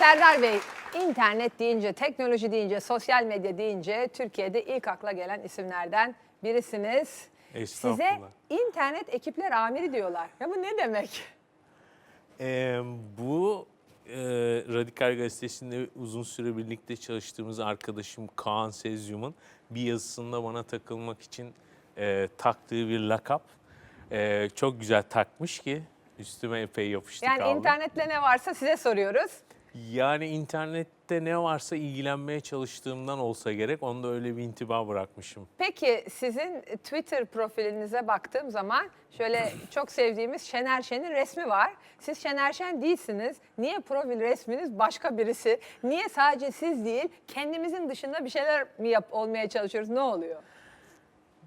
Serdar Bey, internet deyince, teknoloji deyince, sosyal medya deyince Türkiye'de ilk akla gelen isimlerden birisiniz. Size Estağfurullah. internet ekipler amiri diyorlar. Ya bu ne demek? Ee, bu e, Radikal Gazetesi'nde uzun süre birlikte çalıştığımız arkadaşım Kaan Sezyum'un bir yazısında bana takılmak için e, taktığı bir lakap. E, çok güzel takmış ki üstüme epey yapıştı Yani kaldı. internette ne varsa size soruyoruz. Yani internette ne varsa ilgilenmeye çalıştığımdan olsa gerek. Onda öyle bir intiba bırakmışım. Peki sizin Twitter profilinize baktığım zaman şöyle çok sevdiğimiz Şener Şen'in resmi var. Siz Şener Şen değilsiniz. Niye profil resminiz başka birisi? Niye sadece siz değil kendimizin dışında bir şeyler mi yap olmaya çalışıyoruz? Ne oluyor?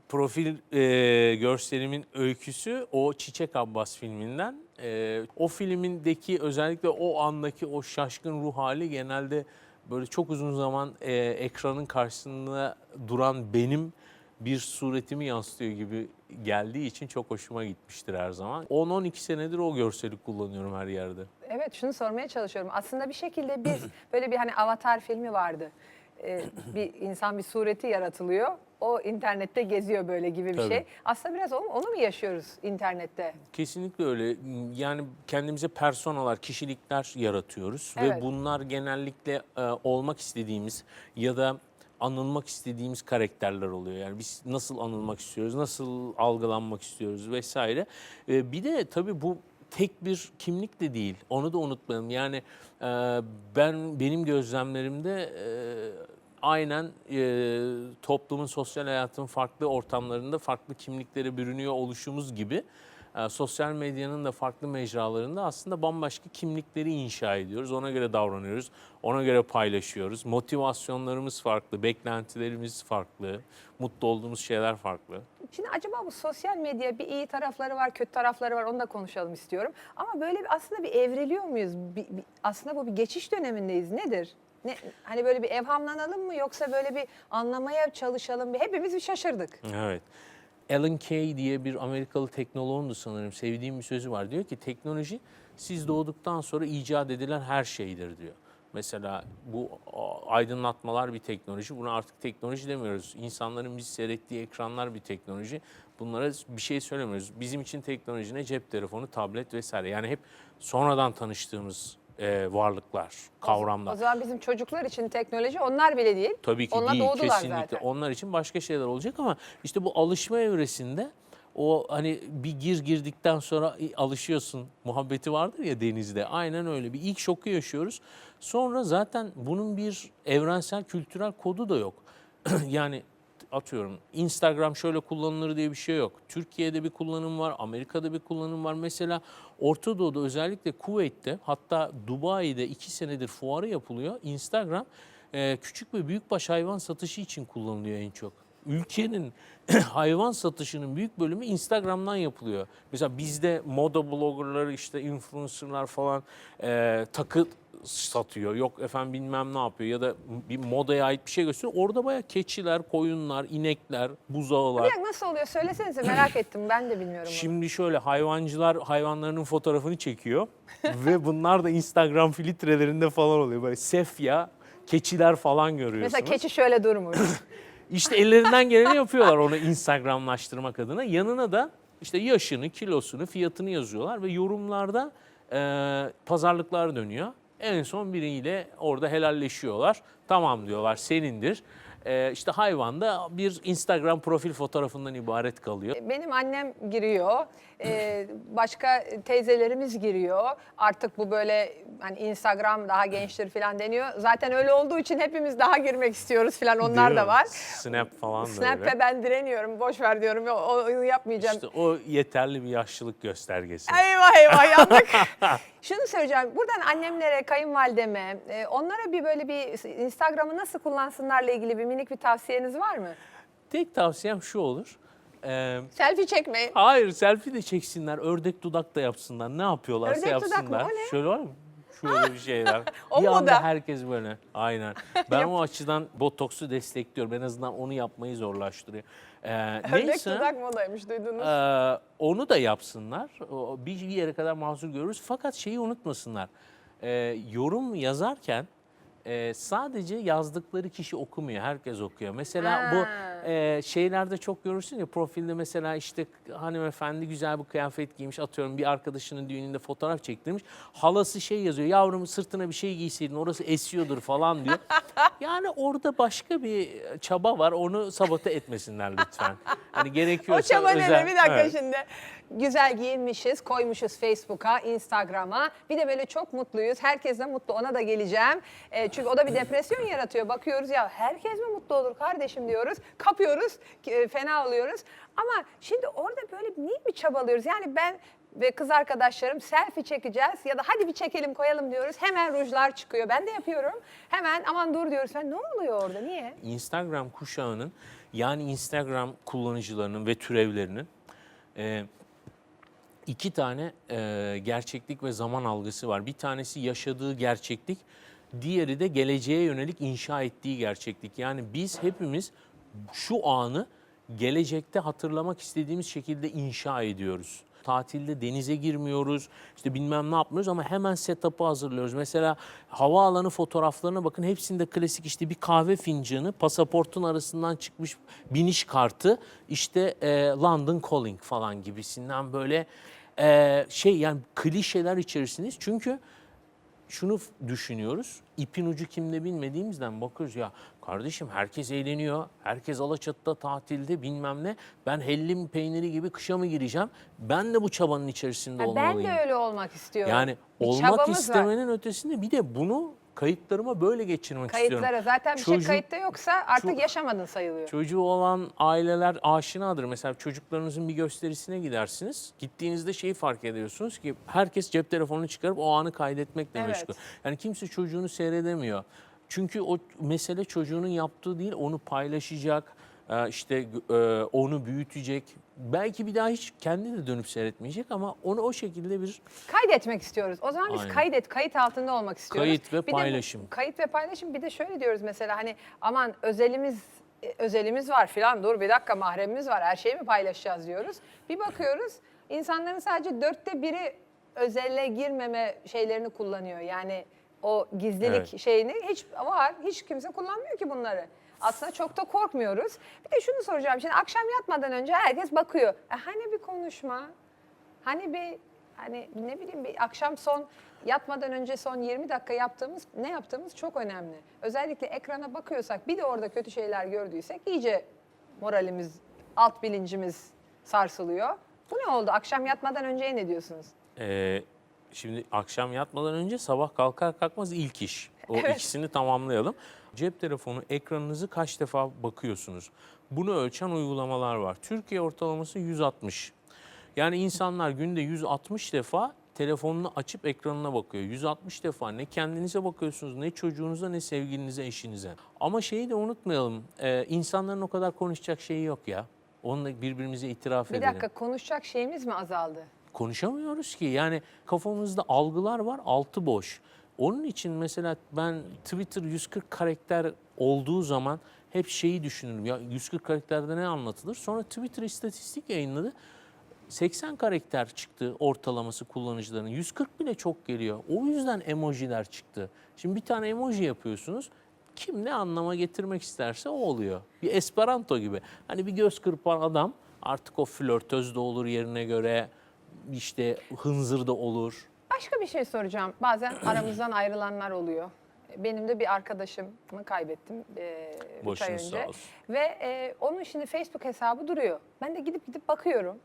Profil e, görselimin öyküsü o Çiçek Abbas filminden. E, o filmindeki özellikle o andaki o şaşkın ruh hali genelde böyle çok uzun zaman e, ekranın karşısında duran benim bir suretimi yansıtıyor gibi geldiği için çok hoşuma gitmiştir her zaman. 10-12 senedir o görseli kullanıyorum her yerde. Evet şunu sormaya çalışıyorum. Aslında bir şekilde biz böyle bir hani Avatar filmi vardı. Ee, bir insan bir sureti yaratılıyor. O internette geziyor böyle gibi bir Tabii. şey. Aslında biraz onu, onu mu yaşıyoruz internette? Kesinlikle öyle. Yani kendimize personalar, kişilikler yaratıyoruz Evet. ve bunlar genellikle e, olmak istediğimiz ya da anılmak istediğimiz karakterler oluyor. Yani biz nasıl anılmak istiyoruz, nasıl algılanmak istiyoruz vesaire. E, bir de tabii bu tek bir kimlik de değil. Onu da unutmayalım. Yani e, ben benim gözlemlerimde e, aynen e, toplumun sosyal hayatın farklı ortamlarında farklı kimliklere bürünüyor oluşumuz gibi e, sosyal medyanın da farklı mecralarında aslında bambaşka kimlikleri inşa ediyoruz. Ona göre davranıyoruz, ona göre paylaşıyoruz. Motivasyonlarımız farklı, beklentilerimiz farklı, mutlu olduğumuz şeyler farklı. Şimdi acaba bu sosyal medya bir iyi tarafları var, kötü tarafları var onu da konuşalım istiyorum. Ama böyle bir, aslında bir evriliyor muyuz? Bir- bir- aslında bu bir geçiş dönemindeyiz. Nedir? Ne, hani böyle bir evhamlanalım mı yoksa böyle bir anlamaya çalışalım? Bir, hepimiz bir şaşırdık. Evet. Alan Kay diye bir Amerikalı teknoloğundu sanırım. Sevdiğim bir sözü var. Diyor ki teknoloji siz doğduktan sonra icat edilen her şeydir diyor. Mesela bu aydınlatmalar bir teknoloji. Buna artık teknoloji demiyoruz. İnsanların bizi seyrettiği ekranlar bir teknoloji. Bunlara bir şey söylemiyoruz. Bizim için teknoloji ne? Cep telefonu, tablet vesaire. Yani hep sonradan tanıştığımız e, varlıklar, kavramlar. O zaman bizim çocuklar için teknoloji onlar bile değil. Tabii ki Onlar değil doğdular kesinlikle. zaten. Onlar için başka şeyler olacak ama işte bu alışma evresinde o hani bir gir girdikten sonra alışıyorsun muhabbeti vardır ya denizde. Aynen öyle bir ilk şoku yaşıyoruz. Sonra zaten bunun bir evrensel kültürel kodu da yok. yani atıyorum Instagram şöyle kullanılır diye bir şey yok. Türkiye'de bir kullanım var, Amerika'da bir kullanım var. Mesela Orta Doğu'da özellikle Kuveyt'te hatta Dubai'de iki senedir fuarı yapılıyor. Instagram e, küçük ve büyükbaş hayvan satışı için kullanılıyor en çok. Ülkenin hayvan satışının büyük bölümü Instagram'dan yapılıyor. Mesela bizde moda bloggerları işte influencerlar falan e, takı satıyor. Yok efendim bilmem ne yapıyor ya da bir modaya ait bir şey gösteriyor. Orada bayağı keçiler, koyunlar, inekler, buzağılar. Bir nasıl oluyor söylesenize merak ettim ben de bilmiyorum bunu. Şimdi şöyle hayvancılar hayvanlarının fotoğrafını çekiyor ve bunlar da Instagram filtrelerinde falan oluyor. Böyle sefya, keçiler falan görüyorsunuz. Mesela keçi şöyle durmuş. İşte ellerinden geleni yapıyorlar onu Instagramlaştırmak adına. Yanına da işte yaşını, kilosunu, fiyatını yazıyorlar ve yorumlarda e, pazarlıklar dönüyor. En son biriyle orada helalleşiyorlar. Tamam diyorlar senindir. E, işte hayvan da bir Instagram profil fotoğrafından ibaret kalıyor. Benim annem giriyor, ee, başka teyzelerimiz giriyor. Artık bu böyle hani Instagram daha gençtir falan deniyor. Zaten öyle olduğu için hepimiz daha girmek istiyoruz falan onlar Değil da mi? var. Snap falan da Snap'e öyle. ben direniyorum, boş ver diyorum. O, onu yapmayacağım. İşte o yeterli bir yaşlılık göstergesi. Eyvah eyvah yandık. Şunu söyleyeceğim. Buradan annemlere, kayınvalideme, e, onlara bir böyle bir Instagram'ı nasıl kullansınlarla ilgili bir minik bir tavsiyeniz var mı? Tek tavsiyem şu olur. E, Selfie çekmeyin. Hayır selfie de çeksinler, ördek dudak da yapsınlar. Ne yapıyorlarsa Ördek dudak mı? yapsınlar. O ne? Şöyle var mı? Şöyle bir şeyler. O bir anda moda. herkes böyle. Aynen. Ben o açıdan botoksu destekliyorum. En azından onu yapmayı zorlaştırıyor. Ee, Ördek neyse. dudak modaymış duydunuz. Ee, onu da yapsınlar. O, Bir yere kadar mahsur görürüz. Fakat şeyi unutmasınlar. e, yorum yazarken e, sadece yazdıkları kişi okumuyor, herkes okuyor. Mesela Ha. bu e, şeylerde çok görürsün ya profilde mesela işte hanımefendi güzel bir kıyafet giymiş atıyorum bir arkadaşının düğününde fotoğraf çektirmiş. Halası şey yazıyor yavrum sırtına bir şey giyseydin orası esiyordur falan diyor. yani orada başka bir çaba var onu sabote etmesinler lütfen. Hani O gerekiyorsa çaba ne özel. de bir dakika Evet. şimdi. Güzel giyinmişiz, koymuşuz Facebook'a, Instagram'a. Bir de böyle çok mutluyuz. Herkes de mutlu. Ona da geleceğim. E, çünkü o da bir depresyon yaratıyor. Bakıyoruz ya herkes mi mutlu olur kardeşim diyoruz. Kapıyoruz, e, fena oluyoruz. Ama şimdi orada böyle niye bir çabalıyoruz? Yani ben ve kız arkadaşlarım selfie çekeceğiz ya da hadi bir çekelim koyalım diyoruz. Hemen rujlar çıkıyor. Ben de yapıyorum. Hemen aman dur diyoruz. Ben ne oluyor orada? Niye? Instagram kuşağının yani Instagram kullanıcılarının ve türevlerinin e, iki tane e, gerçeklik ve zaman algısı var. Bir tanesi yaşadığı gerçeklik, diğeri de geleceğe yönelik inşa ettiği gerçeklik. Yani biz hepimiz şu anı gelecekte hatırlamak istediğimiz şekilde inşa ediyoruz. Tatilde denize girmiyoruz, işte bilmem ne yapmıyoruz ama hemen setup'ı hazırlıyoruz. Mesela havaalanı fotoğraflarına bakın hepsinde klasik işte bir kahve fincanı, pasaportun arasından çıkmış biniş kartı, işte e, London Calling falan gibisinden böyle e, şey yani klişeler içerisindeyiz. Çünkü şunu düşünüyoruz. ipin ucu kimde bilmediğimizden bakıyoruz ya kardeşim herkes eğleniyor. Herkes Alaçatı'da tatilde bilmem ne. Ben hellim peyniri gibi kışa mı gireceğim? Ben de bu çabanın içerisinde Ha, ben olmalıyım. de öyle olmak istiyorum. Yani Bir olmak çabamız var. istemenin ötesinde bir de bunu kayıtlarıma böyle geçirmek istiyorum. Kayıtlara zaten bir şey Çocuk- kayıtta yoksa artık Ço- yaşamadın sayılıyor. Çocuğu olan aileler aşinadır. Mesela çocuklarınızın bir gösterisine gidersiniz. Gittiğinizde şeyi fark ediyorsunuz ki herkes cep telefonunu çıkarıp o anı kaydetmekle Evet. meşgul. Yani kimse çocuğunu seyredemiyor. Çünkü o mesele çocuğunun yaptığı değil, onu paylaşacak, e, işte e, onu büyütecek. Belki bir daha hiç kendi de dönüp seyretmeyecek ama onu o şekilde bir Kaydetmek istiyoruz. O zaman biz Aynen. kaydet, kayıt altında olmak istiyoruz. Kayıt ve Bir de paylaşım. kayıt ve paylaşım bir de şöyle diyoruz mesela hani aman özelimiz e, özelimiz var filan dur bir dakika mahremimiz var her şeyi mi paylaşacağız diyoruz. Bir bakıyoruz insanların sadece dörtte biri özelle girmeme şeylerini kullanıyor. Yani o gizlilik Evet. şeyini hiç var hiç kimse kullanmıyor ki bunları. Aslında çok da korkmuyoruz. Bir de şunu soracağım. Şimdi akşam yatmadan önce herkes bakıyor. E hani bir konuşma? Hani bir hani ne bileyim bir akşam son yatmadan önce son 20 dakika yaptığımız ne yaptığımız çok önemli. Özellikle ekrana bakıyorsak bir de orada kötü şeyler gördüysek iyice moralimiz, alt bilincimiz sarsılıyor. Bu ne oldu? Akşam yatmadan önce ne diyorsunuz? Ee, şimdi akşam yatmadan önce sabah kalkar kalkmaz ilk iş. O ikisini tamamlayalım. Cep telefonu ekranınızı kaç defa bakıyorsunuz? Bunu ölçen uygulamalar var. Türkiye ortalaması 160. Yani insanlar günde 160 defa telefonunu açıp ekranına bakıyor. 160 defa ne kendinize bakıyorsunuz, ne çocuğunuza, ne sevgilinize, eşinize. Ama şeyi de unutmayalım. e, insanların o kadar konuşacak şeyi yok ya. Onunla birbirimize itiraf Bir edelim dakika konuşacak şeyimiz mi azaldı? Konuşamıyoruz ki. Yani kafamızda algılar var, altı boş. Onun için mesela ben Twitter 140 karakter olduğu zaman hep şeyi düşünürüm. Ya 140 karakterde ne anlatılır? Sonra Twitter istatistik yayınladı. 80 karakter çıktı ortalaması kullanıcıların. 140 bile çok geliyor. O yüzden emojiler çıktı. Şimdi bir tane emoji yapıyorsunuz. Kim ne anlama getirmek isterse o oluyor. Bir Esperanto gibi. Hani bir göz kırpan adam artık o flörtöz de olur yerine göre işte hınzır da olur. Başka bir şey soracağım. Bazen aramızdan ayrılanlar oluyor. Benim de bir arkadaşımı kaybettim e, üç ay Başınız önce. sağ olsun. Ve e, onun şimdi Facebook hesabı duruyor. Ben de gidip gidip bakıyorum.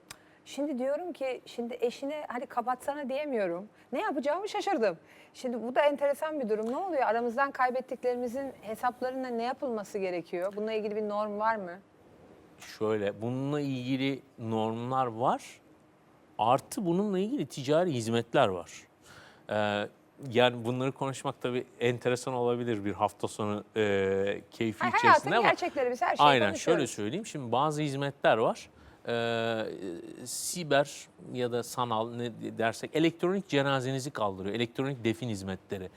Şimdi diyorum ki şimdi eşine hadi kapatsana diyemiyorum. Ne yapacağımı şaşırdım. Şimdi bu da enteresan bir durum. Ne oluyor? Aramızdan kaybettiklerimizin hesaplarına ne yapılması gerekiyor? Bununla ilgili bir norm var mı? Şöyle bununla ilgili normlar var. Artı bununla ilgili ticari hizmetler var. Ee, yani bunları konuşmak tabii enteresan olabilir bir hafta sonu e, keyfi Ay, içerisinde ama gerçekleri biz her şeyi aynen şöyle söyleyeyim. Şimdi bazı hizmetler var. e, siber ya da sanal ne dersek elektronik cenazenizi kaldırıyor. Elektronik defin hizmetleri.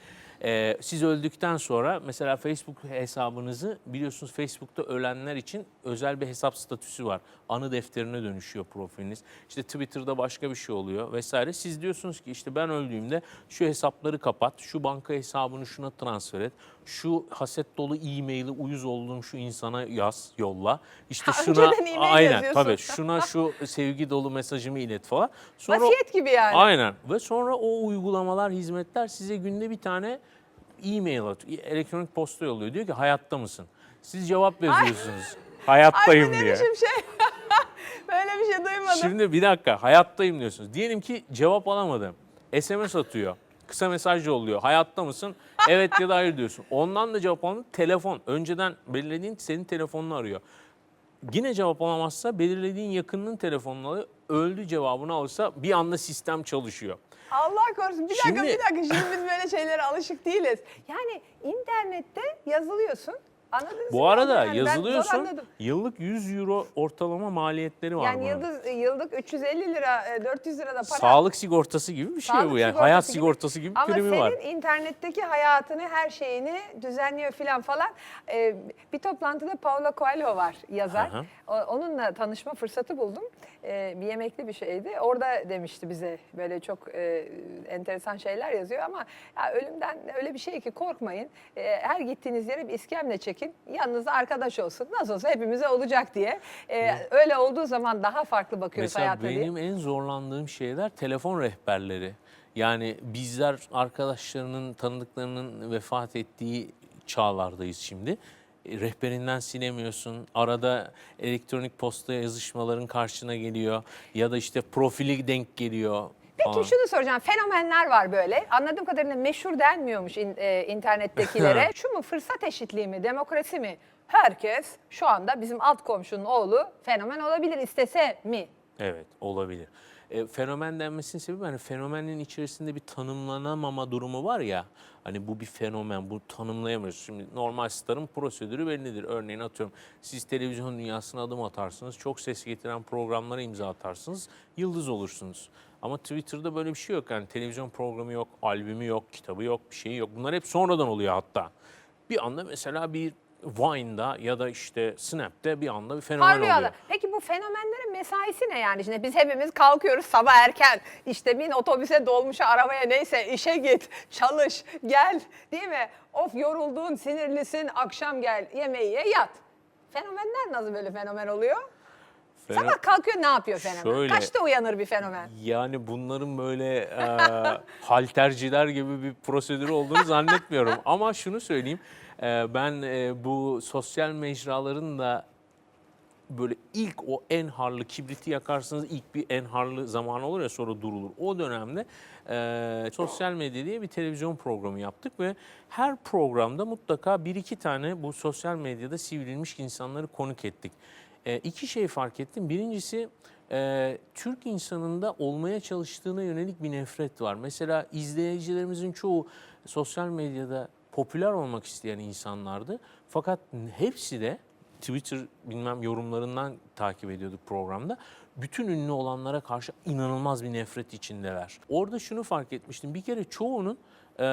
E, siz öldükten sonra mesela Facebook hesabınızı biliyorsunuz Facebook'ta ölenler için özel bir hesap statüsü var. Anı defterine dönüşüyor profiliniz. İşte Twitter'da başka bir şey oluyor vesaire. Siz diyorsunuz ki işte ben öldüğümde şu hesapları kapat, şu banka hesabını şuna transfer et, şu haset dolu e-maili uyuz olduğum şu insana yaz, yolla. İşte Ha, şuna önceden e-mail aynen yazıyorsun. tabii şuna şu sevgi dolu mesajımı ilet falan. Sonra Vasiyet gibi yani. Aynen ve sonra o uygulamalar, hizmetler size günde bir tane e-mail atıyor, elektronik posta yolluyor. Diyor ki hayatta mısın? Siz cevap yazıyorsunuz. Hayattayım Ay diye. şey? Böyle bir şey duymadım. Şimdi bir dakika hayattayım diyorsunuz. Diyelim ki cevap alamadım. SMS atıyor. Kısa mesaj yolluyor. Hayatta mısın? Evet ya da hayır diyorsun. Ondan da cevap alamadın. Telefon. Önceden belirlediğin senin telefonunu arıyor. Yine cevap alamazsa belirlediğin yakınının telefonunu. Öldü cevabını alırsa bir anda sistem çalışıyor. Allah korusun. Bir dakika Şimdi- bir dakika. Şimdi biz böyle şeylere alışık değiliz. Yani internette yazılıyorsun. Anladınız mı? Bu arada Yani ben zor yazılıyorsun. anladım. Yıllık 100 euro ortalama maliyetleri var Yani bunun. yıldız, yıllık 350 lira, e, 400 lira da para. Sağlık sigortası gibi bir şey Sağlık bu yani. sigortası Hayat gibi. sigortası gibi bir Ama primi senin var. internetteki hayatını, her şeyini düzenliyor filan falan. Ee, bir toplantıda Paulo Coelho var, yazar. O- Onunla tanışma fırsatı buldum. Ee, bir yemekli bir şeydi. Orada demişti bize böyle çok e, enteresan şeyler yazıyor ama ya ölümden öyle bir şey ki korkmayın. Ee, her gittiğiniz yere bir iskemle çekin. Yanınızda arkadaş olsun. Nasıl olsa hepimize olacak diye. Ee, öyle olduğu zaman daha farklı bakıyoruz Mesela hayata diye. benim en zorlandığım şeyler telefon rehberleri. Yani bizler arkadaşlarının, tanıdıklarının vefat ettiği çağlardayız şimdi. Rehberinden silemiyorsun. Arada elektronik posta yazışmaların karşına geliyor. Ya da işte profili denk geliyor. Peki falan. şunu soracağım. Fenomenler var böyle. Anladığım kadarıyla meşhur denmiyormuş in- e, internettekilere. Şu mu fırsat eşitliği mi, demokrasi mi? Herkes şu anda bizim alt komşunun oğlu fenomen olabilir istese mi? Evet olabilir. E, fenomen denmesinin sebebi hani fenomenin içerisinde bir tanımlanamama durumu var ya. Hani bu bir fenomen, bu tanımlayamıyoruz. Şimdi normal starın prosedürü bellidir. Örneğin atıyorum siz televizyon dünyasına adım atarsınız. Çok ses getiren programlara imza atarsınız. Yıldız olursunuz. Ama Twitter'da böyle bir şey yok. Yani televizyon programı yok, albümü yok, kitabı yok, bir şey yok. Bunlar hep sonradan oluyor hatta. Bir anda mesela bir Vine'da ya da işte Snap'te bir anda bir fenomen Parlıyor oluyor. adam. Peki bu fenomenlerin mesaisi ne yani? Şimdi biz hepimiz kalkıyoruz sabah erken. İşte bin otobüse, dolmuşa, arabaya neyse işe git, çalış, gel. Değil mi? Of yoruldun, sinirlisin, akşam gel, yemeği ye, yat. Fenomenler nasıl böyle fenomen oluyor? Feno- Sabah kalkıyor ne yapıyor fenomen? Şöyle- Kaçta uyanır bir fenomen? Yani bunların böyle e, halterciler gibi bir prosedürü olduğunu zannetmiyorum. Ama şunu söyleyeyim, ben e, bu sosyal mecraların da böyle ilk o en harlı kibriti yakarsınız ilk bir en harlı zaman olur ya sonra durulur. O dönemde e, sosyal medya diye bir televizyon programı yaptık ve her programda mutlaka bir iki tane bu sosyal medyada sivrilmiş insanları konuk ettik. E, iki şey fark ettim. Birincisi e, Türk insanında olmaya çalıştığına yönelik bir nefret var. Mesela izleyicilerimizin çoğu sosyal medyada popüler olmak isteyen insanlardı. Fakat hepsi de Twitter bilmem yorumlarından takip ediyorduk programda. Bütün ünlü olanlara karşı inanılmaz bir nefret içindeler. Orada şunu fark etmiştim. Bir kere çoğunun e,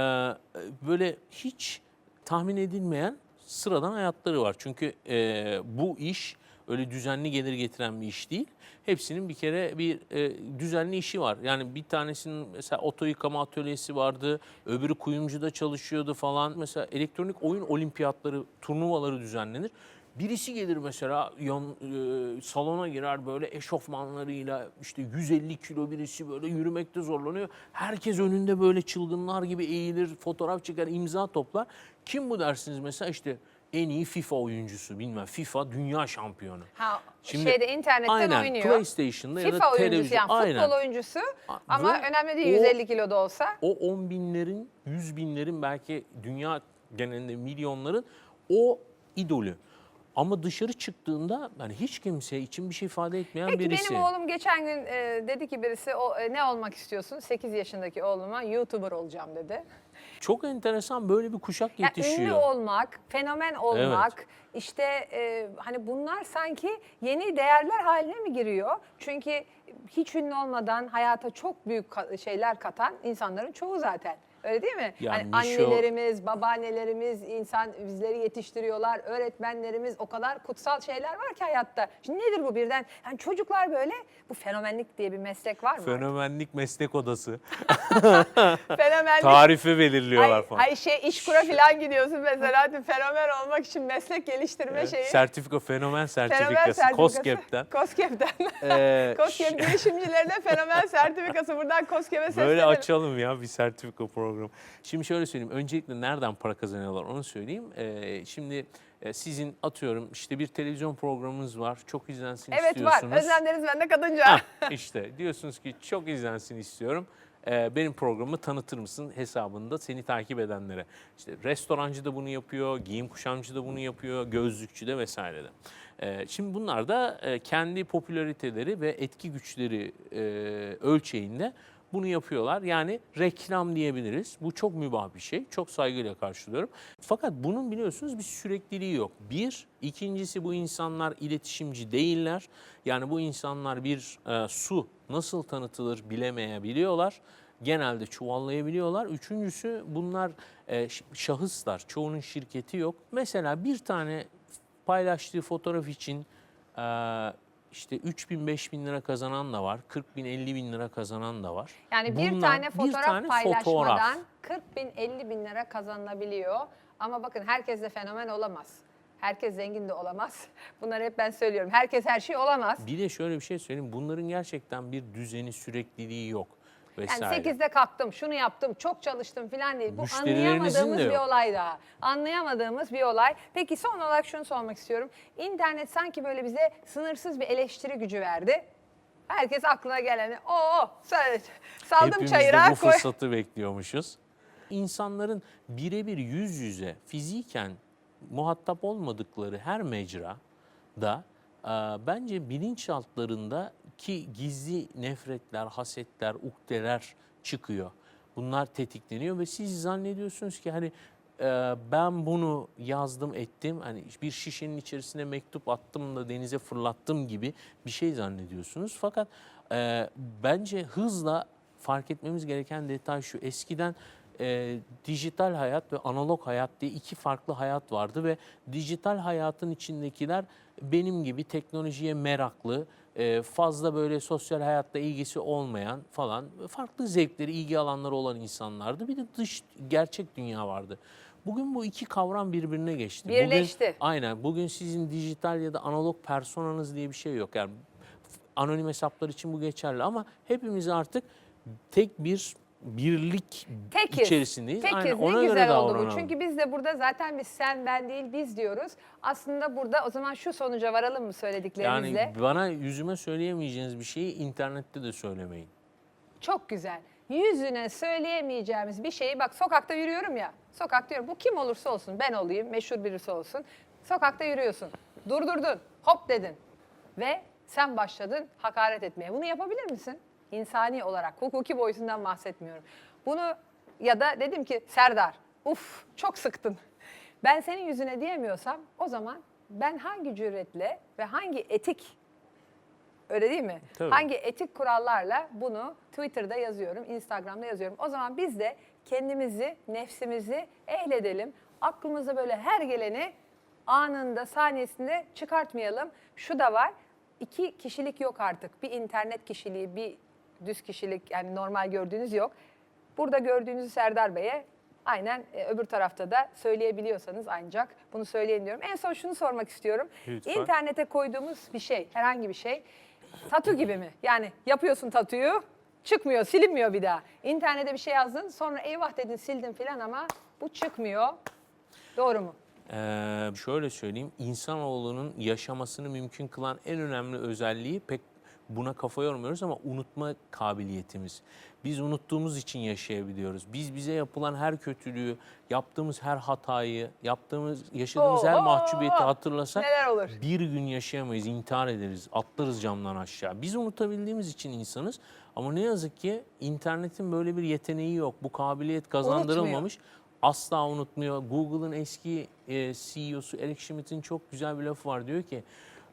böyle hiç tahmin edilmeyen sıradan hayatları var. Çünkü e, bu iş öyle düzenli gelir getiren bir iş değil. Hepsinin bir kere bir e, düzenli işi var. Yani bir tanesinin mesela oto yıkama atölyesi vardı, öbürü kuyumcuda çalışıyordu falan. Mesela elektronik oyun olimpiyatları, turnuvaları düzenlenir. Birisi gelir mesela yan, e, salona girer böyle eşofmanlarıyla işte 150 kilo birisi böyle yürümekte zorlanıyor. Herkes önünde böyle çılgınlar gibi eğilir, fotoğraf çeker, imza toplar. Kim bu dersiniz mesela işte en iyi FIFA oyuncusu bilmem FIFA dünya şampiyonu. Ha, Şimdi- şeyde internetten Aynen oynuyor. PlayStation'da ya FIFA da oyuncusu yani Aynen. futbol oyuncusu ama Ve önemli değil o- 150 kiloda olsa. O 10 binlerin, 100 binlerin belki dünya genelinde milyonların o idolü. Ama dışarı çıktığında yani hiç kimse için bir şey ifade etmeyen Peki birisi. benim oğlum geçen gün e, dedi ki birisi o, e, ne olmak istiyorsun? 8 yaşındaki oğluma YouTuber olacağım dedi. Çok enteresan böyle bir kuşak Ya yetişiyor. ünlü olmak, fenomen olmak, işte e, hani bunlar sanki yeni değerler haline mi giriyor? Çünkü hiç ünlü olmadan hayata çok büyük ka- şeyler katan insanların çoğu zaten. Öyle değil mi? Yani hani Mişo- annelerimiz, babaannelerimiz, insan bizleri yetiştiriyorlar, öğretmenlerimiz o kadar kutsal şeyler var ki hayatta. Şimdi nedir bu birden? Yani çocuklar böyle bu fenomenlik diye bir meslek var mı? Fenomenlik meslek odası. Fenomenlik Tarifi belirliyorlar Ay, falan. ay şey işkura falan gidiyorsun mesela fenomen olmak için meslek geliştirme şeyi. Sertifika, fenomen Fenomen sertifikası. sertifikası. COSGAP'ten. COSGAP'ten. Ee, COSGAP girişimcilerine fenomen sertifikası. Buradan COSGAP'e seslenelim. Böyle açalım ya bir sertifika programı. Şimdi şöyle söyleyeyim. Öncelikle nereden para kazanıyorlar onu söyleyeyim. Ee, şimdi e, sizin atıyorum işte bir televizyon programınız var. Çok izlensin Evet var. istiyorsunuz. Özlem Deniz bende kadınca. Hah, işte diyorsunuz ki çok izlensin istiyorum. Ee, benim programımı tanıtır mısın hesabında seni takip edenlere. İşte restorancı da bunu yapıyor, giyim kuşamcı da bunu yapıyor, gözlükçü de vesaire de. Ee, şimdi bunlar da e, kendi popülariteleri ve etki güçleri e, ölçeğinde bunu yapıyorlar. Yani reklam diyebiliriz. Bu çok mübah bir şey. Çok saygıyla karşılıyorum. Fakat bunun biliyorsunuz bir sürekliliği yok. Bir, ikincisi bu insanlar iletişimci değiller. Yani bu insanlar bir e, su nasıl tanıtılır bilemeyebiliyorlar. Genelde çuvallayabiliyorlar. Üçüncüsü bunlar e, şahıslar. Çoğunun şirketi yok. Mesela bir tane paylaştığı fotoğraf için e, işte 3 bin 5 bin lira kazanan da var. 40 bin 50 bin lira kazanan da var. Yani bir Bunlar tane fotoğraf tane paylaşmadan fotoğraf. 40 bin 50 bin lira kazanılabiliyor. Ama bakın herkes de fenomen olamaz. Herkes zengin de olamaz. Bunları hep ben söylüyorum. Herkes her şey olamaz. Bir de şöyle bir şey söyleyeyim. Bunların gerçekten bir düzeni, sürekliliği yok vesaire. Yani 8'de kalktım, şunu yaptım, çok çalıştım falan değil. Bu Müşterilerinizin anlayamadığımız de bir yok. olay daha. Anlayamadığımız bir olay. Peki son olarak şunu sormak istiyorum. İnternet sanki böyle bize sınırsız bir eleştiri gücü verdi. Herkes aklına geleni, o saldım Hepimiz çayıra de bu koy. fırsatı bekliyormuşuz. İnsanların birebir yüz yüze fiziken muhatap olmadıkları her mecrada e, bence bilinçaltlarında ki gizli nefretler, hasetler, ukdeler çıkıyor. Bunlar tetikleniyor ve siz zannediyorsunuz ki hani e, ben bunu yazdım ettim hani bir şişenin içerisine mektup attım da denize fırlattım gibi bir şey zannediyorsunuz. Fakat e, bence hızla fark etmemiz gereken detay şu. Eskiden e, dijital hayat ve analog hayat diye iki farklı hayat vardı ve dijital hayatın içindekiler benim gibi teknolojiye meraklı, fazla böyle sosyal hayatta ilgisi olmayan falan farklı zevkleri, ilgi alanları olan insanlardı. Bir de dış gerçek dünya vardı. Bugün bu iki kavram birbirine geçti. Bugün- Birleşti. aynen. Bugün sizin dijital ya da analog personanız diye bir şey yok. Yani anonim hesaplar için bu geçerli ama hepimiz artık tek bir birlik Tekiz. içerisindeyiz. Tekiz Aynen, ne ona göre güzel oldu bu. davranalım. Çünkü biz de burada zaten biz sen ben değil biz diyoruz. Aslında burada o zaman şu sonuca varalım mı söylediklerimizle? Yani bana yüzüme söyleyemeyeceğiniz bir şeyi internette de söylemeyin. Çok güzel. Yüzüne söyleyemeyeceğimiz bir şeyi bak sokakta yürüyorum ya. Sokakta yürüyorum. Bu kim olursa olsun ben olayım meşhur birisi olsun. Sokakta yürüyorsun. Durdurdun. Hop dedin. Ve sen başladın hakaret etmeye. Bunu yapabilir misin? İnsani olarak. Hukuki boyutundan bahsetmiyorum. Bunu ya da dedim ki Serdar uf çok sıktın. Ben senin yüzüne diyemiyorsam o zaman ben hangi cüretle ve hangi etik Öyle değil mi? Tabii. Hangi etik kurallarla bunu Twitter'da yazıyorum, Instagram'da yazıyorum. O zaman biz de kendimizi, nefsimizi ehledelim. Aklımıza böyle her geleni anında, saniyesinde çıkartmayalım. Şu da var, iki kişilik yok artık. Bir internet kişiliği, bir düz kişilik yani normal gördüğünüz yok. Burada gördüğünüzü Serdar Bey'e aynen e, öbür tarafta da söyleyebiliyorsanız ancak bunu söyleyin diyorum. En son şunu sormak istiyorum. Lütfen. İnternete koyduğumuz bir şey, herhangi bir şey tatu gibi mi? Yani yapıyorsun tatuyu, çıkmıyor, silinmiyor bir daha. İnternete bir şey yazdın, sonra eyvah dedin sildin filan ama bu çıkmıyor. Doğru mu? Ee, şöyle söyleyeyim, insanoğlunun yaşamasını mümkün kılan en önemli özelliği pek buna kafa yormuyoruz ama unutma kabiliyetimiz. Biz unuttuğumuz için yaşayabiliyoruz. Biz bize yapılan her kötülüğü, yaptığımız her hatayı, yaptığımız, yaşadığımız her Oo, mahcubiyeti hatırlasak Neler olur? bir gün yaşayamayız, intihar ederiz, atlarız camdan aşağı. Biz unutabildiğimiz için insanız ama ne yazık ki internetin böyle bir yeteneği yok. Bu kabiliyet kazandırılmamış. Asla unutmuyor. Google'ın eski e, CEO'su Eric Schmidt'in çok güzel bir lafı var. Diyor ki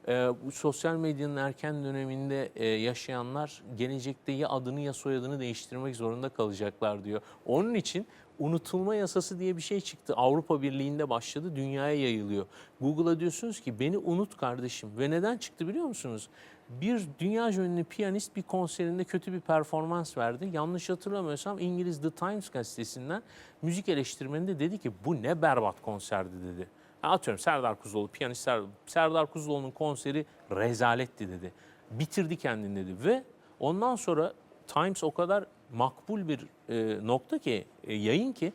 e, bu sosyal medyanın erken döneminde e, yaşayanlar gelecekte ya adını ya soyadını değiştirmek zorunda kalacaklar diyor. Onun için unutulma yasası diye bir şey çıktı. Avrupa Birliği'nde başladı, dünyaya yayılıyor. Google'a diyorsunuz ki beni unut kardeşim. Ve neden çıktı biliyor musunuz? Bir dünya ünlü piyanist bir konserinde kötü bir performans verdi. Yanlış hatırlamıyorsam İngiliz The Times gazetesinden müzik eleştirmeni de dedi ki bu ne berbat konserdi dedi. Atıyorum Serdar Kuzuloğlu, piyanist Serdar, Serdar Kuzuloğlu'nun konseri rezaletti dedi. Bitirdi kendini dedi ve ondan sonra Times o kadar makbul bir e, nokta ki, e, yayın ki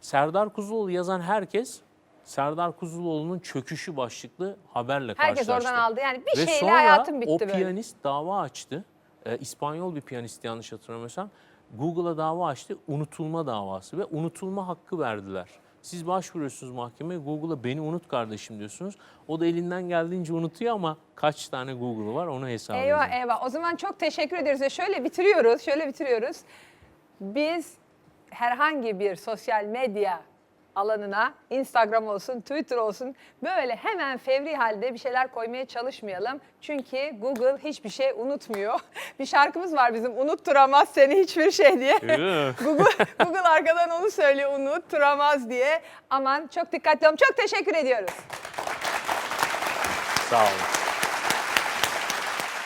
Serdar Kuzuloğlu yazan herkes Serdar Kuzuloğlu'nun çöküşü başlıklı haberle Herkes karşılaştı. oradan aldı. Yani bir Ve şeyle sonra hayatım bitti o böyle. piyanist dava açtı. Ee, İspanyol bir piyanist yanlış hatırlamıyorsam. Google'a dava açtı. Unutulma davası ve unutulma hakkı verdiler. Siz başvuruyorsunuz mahkemeye Google'a beni unut kardeşim diyorsunuz. O da elinden geldiğince unutuyor ama kaç tane Google var onu hesap Eyvah eyvah. O zaman çok teşekkür ederiz ve şöyle bitiriyoruz. Şöyle bitiriyoruz. Biz herhangi bir sosyal medya alanına Instagram olsun, Twitter olsun böyle hemen fevri halde bir şeyler koymaya çalışmayalım. Çünkü Google hiçbir şey unutmuyor. Bir şarkımız var bizim unutturamaz seni hiçbir şey diye. Google, Google arkadan onu söylüyor unutturamaz diye. Aman çok dikkatli olun. Çok teşekkür ediyoruz. Sağ olun.